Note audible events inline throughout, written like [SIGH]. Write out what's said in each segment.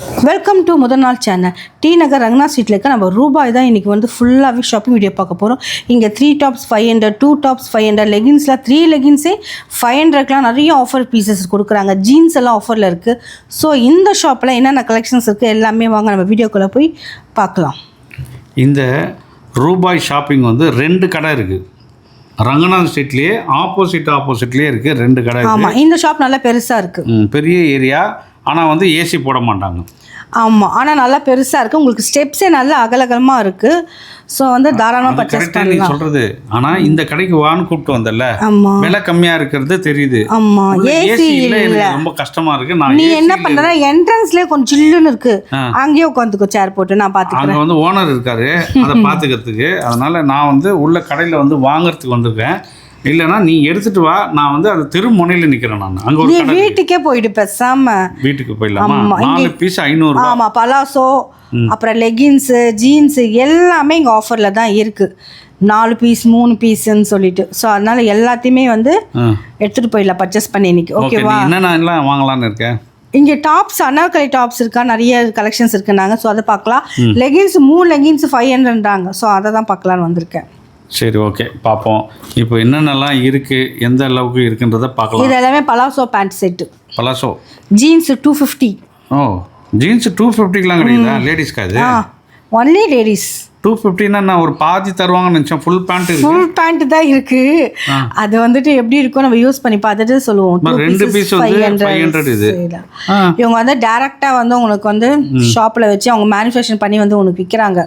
Welcome to முதல் நாள் channel D நகர் ரங்கனா ஸ்ட்ரீட்டில் இருக்க நம்ம ரூபாய் தான் இன்றைக்கி வந்து ஃபுல்லாகவே ஷாப்பிங் வீடியோ பார்க்க போகிறோம் இங்கே three tops five hundred two tops five hundred லெகின்ஸில் three லெகின்ஸே ஃபைவ் ஹண்ட்ரட்லாம் நிறைய ஆஃபர் பீசஸ் கொடுக்குறாங்க. ஜீன்ஸ் எல்லாம் ஆஃபரில் இருக்குது ஸோ இந்த ஷாப்பில் என்னென்ன கலெக்ஷன்ஸ் இருக்குது எல்லாமே வாங்க நம்ம வீடியோக்குள்ளே போய் பார்க்கலாம். இந்த ரூபாய் ஷாப்பிங் வந்து ரெண்டு கடை இருக்குது ரங்கநாத் ஸ்ட்ரீட்லேயே ஆப்போசிட் ஆப்போசிட்லேயே இருக்குது ரெண்டு கடை. ஆமாம் இந்த ஷாப் நல்லா பெருசாக இருக்குது பெரிய ஏரியா ஆனால் வந்து ஏசி போட மாட்டாங்க. ஆமாம் ஆனால் நல்லா பெருசாக இருக்குது உங்களுக்கு ஸ்டெப்ஸே நல்லா அகலகலமாக இருக்குது ஸோ வந்து தாராளமாக பர்ச்சேஸ் பண்ணலாம். சொல்கிறது ஆனால் இந்த கடைக்கு வான்னு கூப்பிட்டு வந்தல ஆமாம் விலை கம்மியாக இருக்கிறது தெரியுது. ஆமாம் ஏசி இல்லை ரொம்ப கஷ்டமாக இருக்குது நான் நீ என்ன பண்ற என்ட்ரன்ஸ்லயே கொஞ்சம் சில்லுன்னு இருக்கு. ஆ. அங்கேயே உட்காந்துக்கோ சேர் போட்டு. நான் பாத்துக்கிறேன். அங்கே வந்து ஓனர் இருக்காரு. அதை [LAUGHS] பார்த்துக்கிறதுக்கு அதனால நான் வந்து உள்ள கடையில் வந்து வாங்குறதுக்கு வந்திருக்கேன். இல்லைன்னா நீ எடுத்துட்டு வா நான் வந்து அது தெரு முனையில் நிற்கிறேன் நான். அங்கே ஒரு நீ கடை வீட்டுக்கே போயிடு பேசாம. வீட்டுக்கு போயிடலாமா? ஆமா, இங்க- நாலு பீஸ் ஐநூறுரூவா ஆமா பலாசோ அப்புறம் லெகின்ஸு ஜீன்ஸு எல்லாமே இங்கே ஆஃபரில் தான் இருக்கு. நாலு பீஸ் மூணு பீஸ்ன்னு சொல்லிட்டு. ஸோ அதனால எல்லாத்தையுமே வந்து எடுத்துட்டு போயிடலாம் பர்ச்சேஸ் பண்ணி இன்னைக்கு. ஓகே ஓகேவா நீ என்னென்ன எல்லாம் வாங்கலாம்னு இருக்கேன் இங்கே டாப்ஸ் அனார்கலி டாப்ஸ் இருக்கா? நிறைய கலெக்ஷன்ஸ் இருக்குனாங்க ஸோ அதை பார்க்கலாம். லெகின்ஸ் மூணு லெகின்ஸ் ஃபைவ் ஹண்ட்ரட்ன்றாங்க ஸோ அதை தான் பார்க்கலான்னு வந்திருக்கேன். சரி ஓகே பார்ப்போம். இப்போ என்னென்னலாம் இருக்குது எந்த அளவுக்கு இருக்குன்றதை பார்க்கலாம். இது எல்லாமே palazzo pant set palazzo jeans two fifty ஓ ஜீன்ஸ் டூ ஃபிஃப்டிக்கெலாம் கிடைக்குதா? லேடிஸ்க்கு அது ஒன்லி லேடிஸ் டூ ஃபிஃப்டின்னா நான் ஒரு பாதி தருவாங்கன்னு நினச்சேன். ஃபுல் பேண்ட் இருக்கு. ஃபுல் பேண்ட் தான் இருக்கு. அது வந்துட்டு எப்படி இருக்கும் நம்ம யூஸ் பண்ணி பார்த்துட்டு சொல்லுவோம். ரெண்டு 500 500 இது. இவங்க வந்து டைரக்டா வந்து உங்களுக்கு வந்து ஷாப்ல வச்சு அவங்க மேனுஃபேக்சர் பண்ணி வந்து உனக்கு விற்கிறாங்க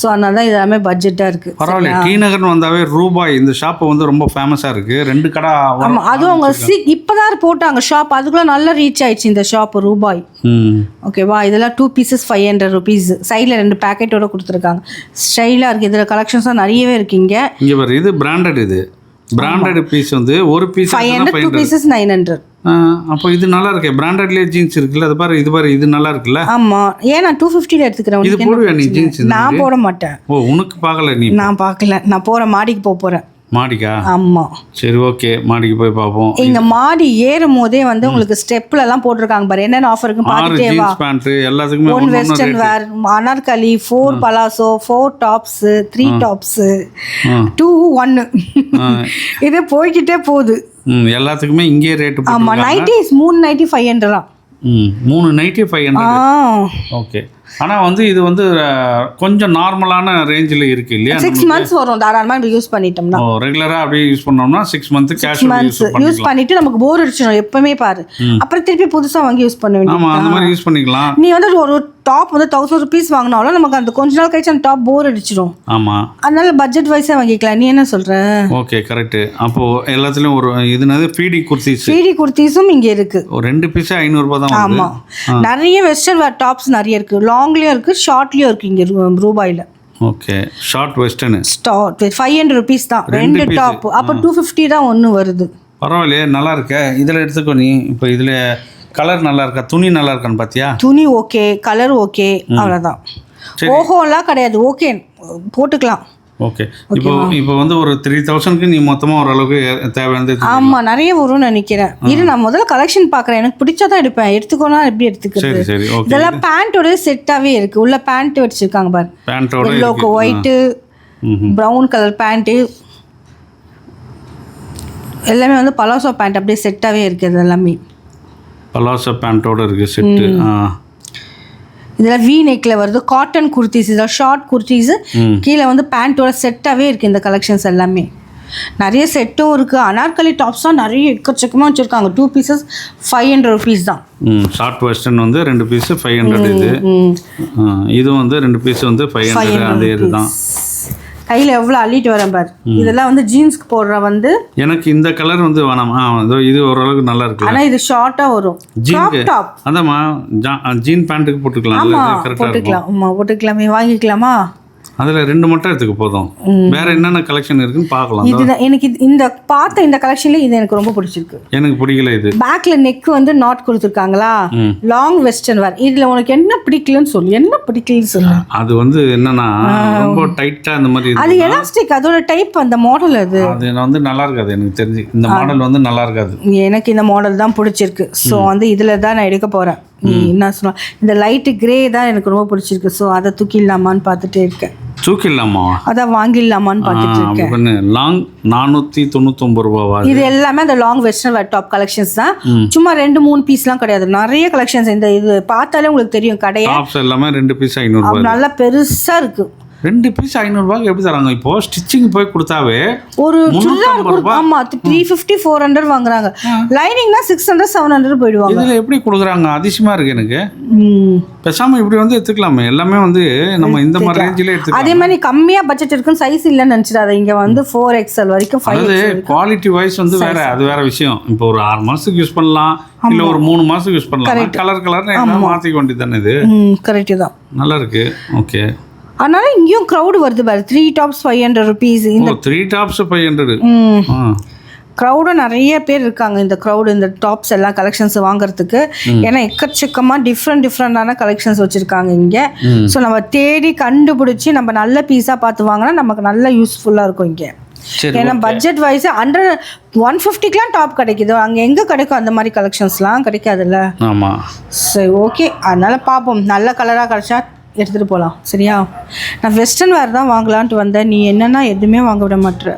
ஸோ அதனால தான் எல்லாமே பட்ஜெட்டாக இருக்கு. பரவாயில்ல டி நகர்னு வந்தாவே ரூபாய் இந்த ஷாப்பு வந்து ரொம்ப ஃபேமஸாக இருக்குது ரெண்டு கடை ஆமா அதுவும் அவங்க சி இப்போதான் போட்டாங்க. ஷாப் அதுக்குள்ள நல்லா ரீச் ஆயிடுச்சு இந்த ஷாப் ரூபாய். ஓகேவா இதெல்லாம் two pieces five hundred rupees சைடில் ரெண்டு பேக்கெட்டோட கொடுத்துருக்காங்க. ஸ்டைலாக இருக்குது இதில் கலெக்ஷன்ஸும் நிறையவே இருக்கீங்க இங்கே. பாரு இது பிராண்டட் இது. பிராண்டட் பீஸ் வந்து ஒரு piece five hundred two pieces nine hundred அப்போ இது நல்லா இருக்கே. பிராண்டட்லேயே ஜீன்ஸ் இருக்குல்ல அது பாரு இது பாரு இது நல்லா இருக்குல்ல? ஆமாம் ஏன் நான் டூ ஃபிஃப்டியில் எடுத்துக்கிறேன்? இது போடுவியா நீ? ஜீன்ஸ் நான் போட மாட்டேன். ஓ உனக்கு பார்க்கல நீ நான் பார்க்கல. நான் போகிற மாடிக்கு போக போகிறேன் மாடிக்கா? ஆமாம் சரி ஓகே. மாடிக்கு போய் பார்ப்போம் இங்க மாடி ஏறும் போதே வந்து உங்களுக்கு ஸ்டெப்ல எல்லாம் போட்டிருக்காங்க பாரு. என்னென்ன ஆஃபர் இருக்குன்னு ஆறு பார்த்துட்டே வா. பேண்ட் எல்லாத்துக்குமே one western wear Anarkali four palazzo four tops three tops two ஒன்னு இது போய்கிட்டே போகுது. ம் எல்லாத்துக்குமே இங்கேயே ரேட்டு ஆமா நைட்டிஸ் மூணு நைட்டி ஃபைவ் ஹண்ட்ரட் ம் மூணு நைட்டி ஃபைவ் ஹண்ட்ரட் ஓகே. ஆனால் வந்து இது வந்து கொஞ்சம் நார்மலான ரேஞ்சில் இருக்கு இல்லையா? சிக்ஸ் மந்த்ஸ் வரும். தாராளமாக நம்ம யூஸ் பண்ணிட்டோம்னா. ஓ ரெகுலராக அப்படியே யூஸ் பண்ணோம்னா six month cash months use பண்ணிட்டு நமக்கு போர் அடிச்சிடும் எப்பவுமே பாரு. அப்புறம் திருப்பி புதுசா வாங்கி யூஸ் பண்ண வேண்டியது ஆமாம் அந்த மாதிரி யூஸ் பண்ணிக்கலாம். நீ வந்து ஒரு டாப் வந்து தௌசண்ட் ருபீஸ் வாங்கினாலும் நமக்கு அந்த கொஞ்ச நாள் கழிச்சு அந்த டாப் போர் அடிச்சிடும். ஆமாம் அதனால பட்ஜெட் வைஸாக வாங்கிக்கலாம். நீ என்ன சொல்ற? ஓகே கரெக்டு அப்போது எல்லாத்துலேயும் ஒரு இதுனது ஃபீடி குர்த்திஸ். த்ரீடி குர்த்திஸும் இங்கே இருக்கு. ஒரு ரெண்டு பீஸே ஐநூறுரூபா தான் வருது. ஆமா. நிறைய வெஸ்டர்ன் வேர் டாப்ஸ் நிறைய இருக்கு. லாங்லயும் இருக்கு ஷார்ட்லயும் இருக்கு இங்க ரூபாயில. ஓகே ஷார்ட் வெஸ்டர்னு ஸ்டாப் ஃபைவ் ஹண்ட்ரட் ருபீஸ் தான். ரெண்டு. டாப் அப்போ டூ ஃபிஃப்டி தான் ஒன்று வருது. பரவாயில்லையே நல்லா இருக்க. இதில் எடுத்துக்கோ நீ. இப்போ இதில் கலர் நல்லா இருக்கா? துணி நல்லா இருக்கான்னு பார்த்தியா துணி ஓகே கலர் ஓகே அவ்வளோதான் ஓஹோலாம் கிடையாது ஓகே போட்டுக்கலாம். ஓகே. இப்போ இப்போ வந்து ஒரு த்ரீ தௌசண்ட்க்கு நீ மொத்தமாக ஓரளவுக்கு தேவையானது எடுத்து- ஆமா நிறைய வரும்னு நினைக்கிறேன். இரு நான் முதல்ல கலெக்ஷன் பார்க்குறேன். எனக்கு பிடிச்சதான் எடுப்பேன். எடுத்துக்கோனா எப்படி எடுத்துக்கிறது? சரி இதெல்லாம் பேண்ட்டோட செட்டாவே இருக்கு. உள்ள பேண்ட் வச்சிருக்காங்க பாரு. பேண்ட்டோட எல்லோக்கு ஒயிட்டு ப்ரௌன் கலர் பேண்ட்டு எல்லாமே வந்து பலாசோ பேண்ட் அப்படியே செட்டாகவே இருக்குது இது எல்லாமே பலாசோ பேண்ட்டோட இருக்குது செட்டு ஆ. இதெல்லாம் வி நெக்கில் வருது. காட்டன் குர்த்திஸ் இதெல்லாம் ஷார்ட் குர்த்திஸ் கீழே வந்து பேண்ட்டோட செட்டாகவே இருக்குது இந்த கலெக்ஷன்ஸ் எல்லாமே. நிறைய செட்டும் இருக்குது அனார்கலி டாப்ஸாக நிறைய எக்கச்சக்கமாக வச்சுருக்காங்க. Two pieces five hundred rupees தான். ஷார்ட் வெஸ்டர்ன் வந்து ரெண்டு பீஸு ஃபைவ் ஹண்ட்ரட் இது. ம். ஆ, இது வந்து ரெண்டு பீஸ் வந்து ஃபைவ் ஹண்ட்ரட் அதே இதுதான் கையில் எவ்வளோ அள்ளிட்டு வரேன் பாரு. இதெல்லாம் வந்து ஜீன்ஸ்க்கு போடுற வந்து எனக்கு இந்த கலர் வந்து வேணாம். இதோ ஓரளவுக்கு நல்லா இருக்கு ஆனால் இது ஷார்ட்டாக வரும். க்ராப் டாப் அதாம்மா ஜீன் பேண்ட்டுக்கு போட்டுக்கலாம். போட்டுக்கலாம். ஆமாம் போட்டுக்கலாமே. வாங்கிக்கலாமா? அதுல ரெண்டு மட்டும் எடுத்துக்க போதும். வேற என்னென்ன கலெக்ஷன் இருக்குன்னு பார்க்கலாம். இதுதான் எனக்கு இந்த பார்த்த இந்த கலெக்ஷன்ல இது எனக்கு ரொம்ப பிடிச்சிருக்கு. எனக்கு பிடிக்கல இது. பேக்ல நெக் வந்து நாட் கொடுத்துருக்காங்களா. லாங் வெஸ்டர்ன் வேர் இதுல உனக்கு என்ன பிடிக்கலன்னு சொல்லு. என்ன பிடிக்கலன்னு சொல்லு. அது வந்து என்னன்னா ரொம்ப டைட்டா இந்த மாதிரி அது எலாஸ்டிக் அதோட டைப் அந்த மாடல் அது. அது வந்து நல்லா இருக்காது எனக்கு தெரிஞ்சு. இந்த மாடல் வந்து நல்லா இருக்காது. எனக்கு இந்த மாடல் தான் பிடிச்சிருக்கு. ஸோ வந்து இதில் தான் நான் எடுக்க போகிறேன் நீ என்ன சொல்ல இந்த லைட்டு கிரே தான் எனக்கு ரொம்ப பிடிச்சிருக்கு. ஸோ அதை தூக்கிடலாமான்னு பார்த்துட்டே இருக்கேன். தூக்கிடலாமா? அதான் வாங்கிடலாமான்னு பார்த்துட்டு இருக்கேன் லாங் நானூற்றி தொண்ணூத்தொம்பது ரூபாவா இது எல்லாமே அந்த long western wear top collections தான். சும்மா ரெண்டு மூணு பீஸ்லாம் கிடையாது. நிறைய கலெக்ஷன்ஸ் இந்த இது பார்த்தாலே உங்களுக்கு தெரியும் கடையை? எல்லாமே ரெண்டு பீஸ் ஐநூறுரூவா நல்லா பெருசாக இருக்கு. ரெண்டு பீஸ் ஐநூறுரூபாய்க்கு எப்படி தராங்க? இப்போ ஸ்டிச்சிங் போய் கொடுத்தாவே ஒரு சுடிதார் ஆமாம் த்ரீ ஃபிஃப்டி ஃபோர் ஹண்ட்ரட் வாங்குறாங்க. லைனிங்னா சிக்ஸ் ஹண்ட்ரட் செவன் ஹண்ட்ரட் போயிடுவாங்க. இதில் எப்படி கொடுக்குறாங்க? அதிசயமா இருக்கு எனக்கு. பேசாம இப்படி வந்து எடுத்துக்கலாமே. எல்லாமே வந்து நம்ம இந்த மாதிரி ரேஞ்சில் எடுத்துக்கலாம். அதே மாதிரி கம்மியா பட்ஜெட் இருக்கும் சைஸ் இல்லைன்னு நினச்சிடாத. இங்க வந்து ஃபோர் எக்ஸ்எல் வரைக்கும் அதாவது குவாலிட்டி வைஸ் வந்து வேற அது வேற விஷயம். இப்போ ஒரு ஆறு மாசத்துக்கு யூஸ் பண்ணலாம். இல்ல ஒரு மூணு மாசத்துக்கு யூஸ் பண்ணலாம். கலர் கலர்னு என்ன மாத்திக்க வேண்டியது தானே இது? கரெக்டு தான். நல்லா இருக்கு. ஓகே அதனால இங்கேயும் க்ரௌடு வருது பாரு. Three tops five hundred rupees ஓ த்ரீ டாப்ஸ் ஃபைவ் ஹண்ட்ரட் க்ரௌடும் நிறைய பேர் இருக்காங்க. இந்த க்ரௌடு இந்த டாப்ஸ் எல்லாம் கலெக்ஷன்ஸ் வாங்குறதுக்கு. ஏன்னா எக்கச்சக்கமாக டிஃப்ரெண்ட் டிஃப்ரெண்டான கலெக்ஷன்ஸ் வச்சுருக்காங்க இங்கே. ஸோ நம்ம தேடி கண்டுபிடிச்சி நம்ம நல்ல பீஸாக பார்த்து வாங்கினா நமக்கு நல்ல யூஸ்ஃபுல்லாக இருக்கும் இங்கே. ஏன்னா பட்ஜெட் வைஸ் ஹண்ட்ரட் ஒன் ஃபிஃப்டிக்கெலாம் டாப் கிடைக்குது. அங்கே எங்கே கிடைக்கும் அந்த மாதிரி கலெக்ஷன்ஸ்லாம் கிடைக்காதுல்ல? ஆமா. சரி ஓகே அதனால் பார்ப்போம். நல்ல கலராக கிடச்சா எடுத்துகிட்டு போகலாம் சரியா? நான் வெஸ்டர்ன் வேர் தான் வாங்கலான்ட்டு வந்தேன். நீ என்னன்னா எதுவுமே வாங்க விட மாட்டேற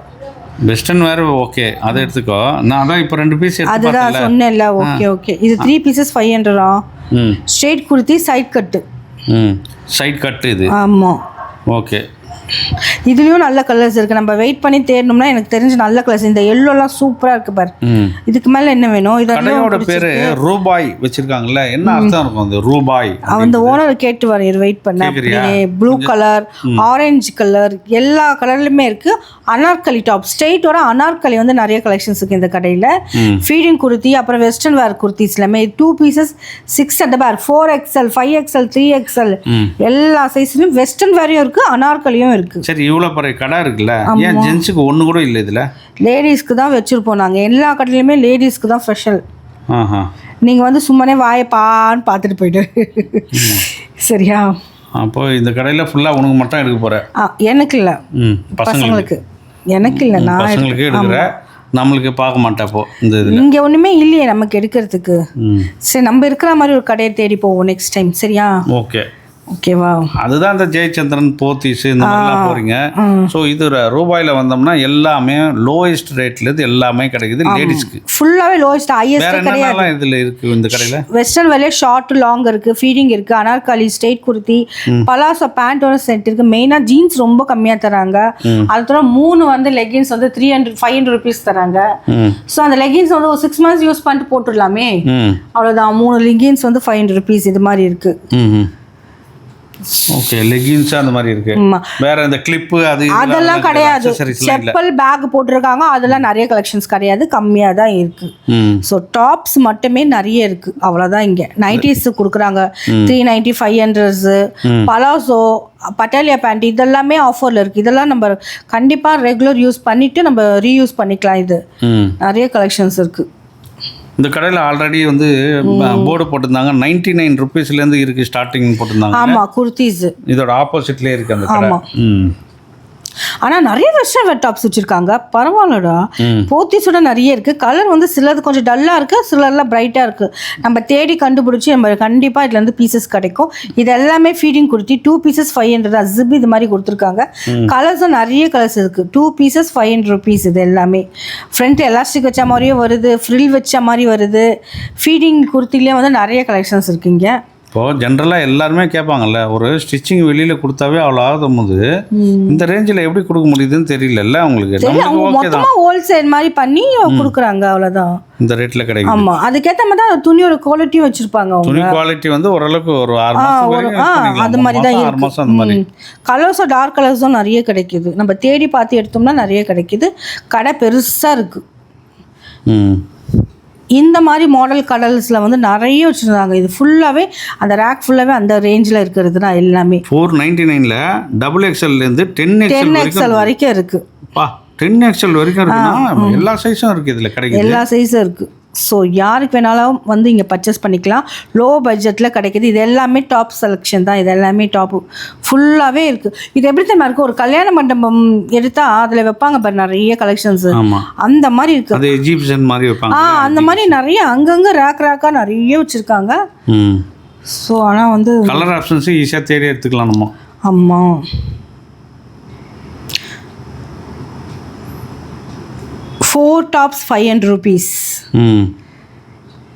வெஸ்டர்ன் வேற ஓகே அதை எடுத்துக்கோ. நான் அதான் இப்போ ரெண்டு பீஸ் அதுதான் சொன்னேன்ல ஓகே ஓகே இது த்ரீ பீசஸ் ஃபைவ் ஹண்ட்ரடா ம். Straight kurti side cut hmm. Side கட்டு இது. ஆமாம் ஓகே இதுலேயும் நல்ல கலர்ஸ் இருக்குது நம்ம வெயிட் பண்ணி தேடணும்னா எனக்கு தெரிஞ்ச நல்ல கலர்ஸ் இந்த எல்லோலாம் சூப்பராக இருக்குது பாரு. இதுக்கு மேலே என்ன வேணும்? கடையோட பேரு ரூபாய் வச்சிருக்காங்கல்ல. என்ன அர்த்தம் இருக்கும் அந்த ரூபாய் அந்த ஓனர் கேட்டு வரேன் வெயிட் பண்ண. கேக்குறியா? அப்படியே ப்ளூ கலர் ஆரஞ்சு கலர் எல்லா கலர்லையுமே இருக்கு. அனார்கலி டாப் ஸ்ட்ரெயிட்டோட அனார்கலி வந்து நிறைய கலெக்ஷன்ஸ் இருக்கு இந்த கடையில். ஃபீடிங் குர்த்தி அப்புறம் வெஸ்டர்ன் வேர் குர்த்திஸ் எல்லாமே. Two pieces six at per four XL five XL three XL எல்லா சைஸ்லையும் வெஸ்டர்ன் வேரையும் இருக்கு அனார்கலியும் இருக்கு. சரி இவ்வளோ பெரிய கடை இருக்குல்ல? ஏன் ஜென்ஸுக்கு ஒன்று கூட இல்லை இதில்? லேடிஸ்க்கு தான் வச்சிருப்போம் நாங்கள் எல்லா கடையிலுமே லேடிஸ்க்கு தான் ஸ்பெஷல் நீங்கள் வந்து சும்மனே வாயப்பான்னு பார்த்துட்டு போயிட்டு. சரியா? அப்போ இந்த கடையில் ஃபுல்லாக உனக்கு மட்டும் எடுக்க போகிற ஆ எனக்கு இல்லை. பசங்களுக்கு. எனக்கு இல்லை நான் பசங்களுக்கு எடுக்கிற. நம்மளுக்கு பார்க்க மாட்டேன் அப்போ இந்த இதில். இங்கே ஒன்றுமே இல்லையே நமக்கு எடுக்கிறதுக்கு. சரி நம்ம இருக்கிற மாதிரி ஒரு கடையை தேடி போவோம் நெக்ஸ்ட் டைம் சரியா? ஓகே. ஓகேவா? அதுதான் இந்த ஜெயச்சந்திரன் போத்தீஸ் இந்த மாதிரிலாம் போகிறீங்க ஸோ இது ரூபாயில வந்தோம்னா எல்லாமே லோயஸ்ட் ரேட்லேருந்து எல்லாமே கிடைக்குது லேடிஸ்க்கு ஃபுல்லாகவே லோயஸ்ட் ஹையஸ்ட் கிடையாது. இதில் இருக்குது இந்த கடையில்? வெஸ்டர்ன் வேலையே ஷார்ட் லாங் இருக்கு ஃபீடிங் இருக்கு அனார்காலி ஸ்ட்ரெயிட் குர்த்தி பலாசோ பேண்டோட செட் இருக்கு. மெயினாக ஜீன்ஸ் ரொம்ப கம்மியாக தராங்க. அது தவிர மூணு வந்து லெகின்ஸ் வந்து three hundred five hundred rupees தராங்க. ஸோ அந்த லெகின்ஸ் வந்து ஒரு சிக்ஸ் மந்த்ஸ் யூஸ் பண்ணிட்டு போட்டுடலாமே. அவ்வளோதான் மூணு லெகின்ஸ் வந்து ஃபைவ் ஹண்ட்ரட் ருபீஸ் இது மாதிரி இருக்கு. ம் ஓகே லெகின்ஸ் அந்த மாதிரி இருக்கு. வேற இந்த கிளிப்பு அது அதெல்லாம் கிடையாது. செப்பல் பேக் போட்டிருக்காங்க. அதெல்லாம் நிறைய கலெக்ஷன்ஸ் கிடையாது. கம்மியாக தான் இருக்கு. ஸோ டாப்ஸ் மட்டுமே நிறைய இருக்கு. அவ்வளோதான் இங்கே. நைட்டிஸ் கொடுக்குறாங்க. Three ninety five hundreds palazzo Patiala pant இதெல்லாமே ஆஃபரில் இருக்குது இதெல்லாம் நம்ம கண்டிப்பாக ரெகுலர் யூஸ் பண்ணிவிட்டு நம்ம ரீயூஸ் பண்ணிக்கலாம் இது. நிறைய கலெக்ஷன்ஸ் இருக்குது இந்த கடையில் ஆல்ரெடி வந்து போர்டு போட்டிருந்தாங்க. நைன்டி நைன் ருபீஸ்லேருந்து இருக்கு ஸ்டார்டிங் போட்டிருந்தாங்க. ஆமாம் குர்த்திஸ் இதோட ஆப்போசிட்லேயே இருக்கு அந்த கடை. ஆனால் நிறைய வெஸ்டர்ன் வேர் டாப்ஸ் வச்சுருக்காங்க. பரவாயில்லடா. போத்தீஸோட நிறைய இருக்குது கலர் வந்து சிலது கொஞ்சம் டல்லாக இருக்குது சிலர்லாம் பிரைட்டாக இருக்குது நம்ம தேடி கண்டுபிடிச்சி நம்ம கண்டிப்பாக இதுல இருந்து பீசஸ் கிடைக்கும். இது எல்லாமே feeding கொடுத்தி two pieces five hundred zip இது மாதிரி கொடுத்துருக்காங்க. கலர்ஸும் நிறைய கலர்ஸ் இருக்குது two pieces five hundred rupees இது எல்லாமே. ஃப்ரண்ட் எலாஸ்டிக் வச்ச மாதிரியும் வருது ஃப்ரில் வச்ச மாதிரி வருது. ஃபீடிங் குர்த்திலேயே வந்து நிறைய கலெக்ஷன்ஸ் இருக்குங்க இப்போ ஜென்ரலாக எல்லாருமே கேட்பாங்கல்ல ஒரு ஸ்டிச்சிங் வெளியில் கொடுத்தாவே அவ்வளோ ஆகும் போது இந்த ரேஞ்சில் எப்படி கொடுக்க முடியுதுன்னு தெரியலல்ல உங்களுக்கு சரி நம்மளுக்கு அவங்க ஓகே தான். ஹோல்சேல் மாதிரி பண்ணி கொடுக்குறாங்க அவ்வளோதான் இந்த ரேட்டில் கிடைக்கும் ஆமாம் அதுக்கேற்ற மாதிரி தான் துணியோட குவாலிட்டியும் வச்சுருப்பாங்க துணி குவாலிட்டி வந்து ஓரளவுக்கு ஒரு ஆறு மாதம். அது மாதிரி தான் ஆறு மாதம் அந்த மாதிரி. கலர்ஸும் டார்க் கலர்ஸும் நிறைய கிடைக்குது. நம்ம தேடி பார்த்து எடுத்தோம்னா நிறைய கிடைக்குது. கடை பெருசாக இருக்குது ம். இந்த மாதிரி மாடல் கடல்ஸில் வந்து நிறைய வச்சுருந்தாங்க. இது ஃபுல்லாகவே அந்த ரேக் ஃபுல்லாகவே அந்த ரேஞ்சில் இருக்கிறது தான் எல்லாமே ஃபோர் நைன்டி நைனில் டபுள் எக்ஸ்எல்லேருந்து டென் எக்ஸ்எல் டென் எக்ஸல் வரைக்கும் இருக்குது பா டென் எக்ஸ்எல் வரைக்கும் இருக்குன்னா எல்லா சைஸும் இருக்குது இதில் கிடைக்குது. எல்லா சைஸும் இருக்குது ஸோ யாருக்கு வேணாலும் வந்து இங்கே பர்ச்சேஸ் பண்ணிக்கலாம். லோ பட்ஜெட்டில் கிடைக்குது. இது எல்லாமே டாப் செலெக்ஷன் தான். இது எல்லாமே டாப்பு ஃபுல்லாகவே இருக்குது இது எப்படி தெரியுமா இருக்குது ஒரு கல்யாண மண்டபம் எடுத்தால் அதில் வைப்பாங்க பாரு நிறைய கலெக்ஷன்ஸு அந்த மாதிரி இருக்குது அது மாதிரி வைப்பாங்க. ஆ அந்த மாதிரி நிறைய அங்கங்கே ரேக் ரேக்காக நிறைய வச்சுருக்காங்க. ஸோ ஆனால் வந்து கலர் ஆப்ஷன்ஸும் ஈஸியாக தேடி எடுத்துக்கலாம் நம்ம. ஆமாம் four tops five hundred rupees ம்.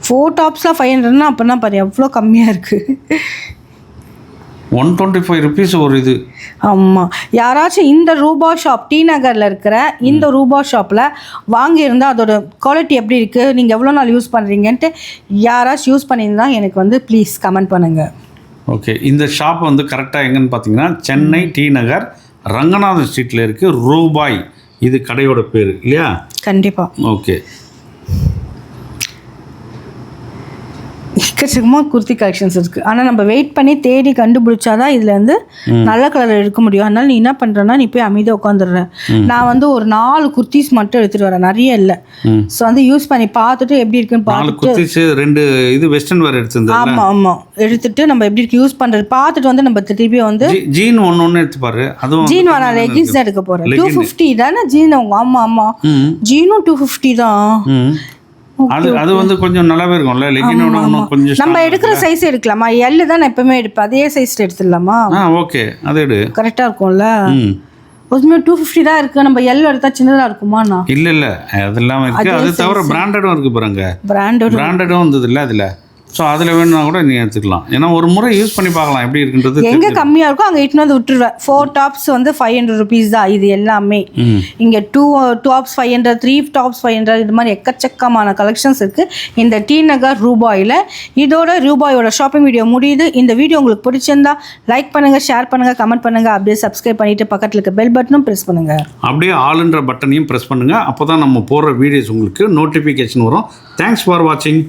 ஃபோர் டாப்ஸில் ஃபைவ் ஹண்ட்ரட்னா அப்போனா பாரு எவ்வளோ கம்மியாக இருக்குது ஒன் டுவெண்ட்டி ஃபைவ் ருபீஸ் ஒரு இது. ஆமாம் யாராச்சும் இந்த ரூபா ஷாப் டி நகரில் இருக்கிற இந்த ரூபா ஷாப்பில் வாங்கியிருந்தால் அதோட குவாலிட்டி எப்படி இருக்குது நீங்கள் எவ்வளோ நாள் யூஸ் பண்ணுறீங்கன்ட்டு யாராச்சும் யூஸ் பண்ணியிருந்தா எனக்கு வந்து ப்ளீஸ் கமெண்ட் பண்ணுங்கள் ஓகே இந்த ஷாப் வந்து கரெக்டாக எங்கன்னு பார்த்தீங்கன்னா சென்னை டி நகர் ரங்கநாதன் ஸ்ட்ரீட்டில் இருக்குது ரூபாய். இது கடையோட பேர் இல்லையா? கண்டிப்பாக ஓகே. எக்கச்சக்கமாக குர்த்தி கலெக்ஷன்ஸ் இருக்குது ஆனால் நம்ம வெயிட் பண்ணி தேடி கண்டுபிடிச்சாதான் இதில் வந்து நல்ல கலர் எடுக்க முடியும். அதனால நீ என்ன பண்ணுறேன்னா நீ போய் அமைதியாக உட்காந்துடுற. நான் வந்து ஒரு நாலு குர்த்திஸ் மட்டும் எடுத்துகிட்டு வரேன். நிறைய இல்லை. ஸோ வந்து யூஸ் பண்ணி பார்த்துட்டு எப்படி இருக்குன்னு பார்த்துட்டு ரெண்டு இது வெஸ்டர்ன் வேர் எடுத்திருந்தேன் ஆமாம் ஆமாம் எடுத்துட்டு நம்ம எப்படி இருக்கு யூஸ் பண்ணுறது பார்த்துட்டு வந்து நம்ம திருப்பி வந்து ஜீன் ஒன்று ஒன்று எடுத்துப்பாரு அதுவும் ஜீன் வேணா லெகின்ஸ் தான் எடுக்க போகிறேன் டூ. ஃபிஃப்டி தானே ஜீன்? அவங்க ஆமாம் ஆமாம் ஜீனும் டூ ஃபிஃப்டி தான். அது அது வந்து கொஞ்சம் நல்லாவே இருக்கும்ல? லெகினோட இன்னும் கொஞ்சம் நம்ம எடுக்கிற சைஸ் எடுக்கலாமா? எல்லு தான் நான் எப்பவுமே எடுப்பேன். அதே சைஸ் எடுத்துடலாமா? ஆ ஓகே. அது எடு. கரெக்டாக இருக்கும்ல? ஒருமே டூ ஃபிஃப்டி தான் இருக்குது நம்ம எல் எடுத்தா சின்னதாக இருக்குமாண்ணா? இல்ல இல்ல. அதெல்லாம் இருக்கு. அது தவிர பிராண்டடும் இருக்கு பாருங்க. பிராண்டட் பிராண்டடும் வந்தது இல்ல அதுல. ஸோ அதில் வேணும்னா கூட நீ எடுத்துக்கலாம். ஏன்னா ஒரு முறை யூஸ் பண்ணி பார்க்கலாம் எப்படி இருக்குன்றது எங்கே கம்மியாக இருக்கோ அங்கே இட்டுன்னு வந்து விட்டுருவேன் ஃபோர் டாப்ஸ் வந்து ஃபைவ் ஹண்ட்ரட் ருபீஸ் தான் இது எல்லாமே. இங்கே two tops five hundred three tops five hundred இது மாதிரி எக்கச்சக்கமான கலெக்ஷன்ஸ் இருக்குது இந்த டி நகர் ரூபாயில் இதோட ரூபாயோட ஷாப்பிங் வீடியோ முடியுது. இந்த வீடியோ உங்களுக்கு பிடிச்சிருந்தா லைக் பண்ணுங்கள் ஷேர் பண்ணுங்கள் கமெண்ட் பண்ணுங்கள் அப்படியே சப்ஸ்கிரைப் பண்ணிவிட்டு பக்கத்தில் இருக்க பெல் பட்டனும் ப்ரெஸ் பண்ணுங்கள் அப்படியே ஆளுன்ற பட்டனையும் ப்ரெஸ் பண்ணுங்க. அப்போ தான் நம்ம போடுற வீடியோஸ் உங்களுக்கு நோட்டிஃபிகேஷன் வரும். தேங்க்ஸ் ஃபார் வாட்சிங்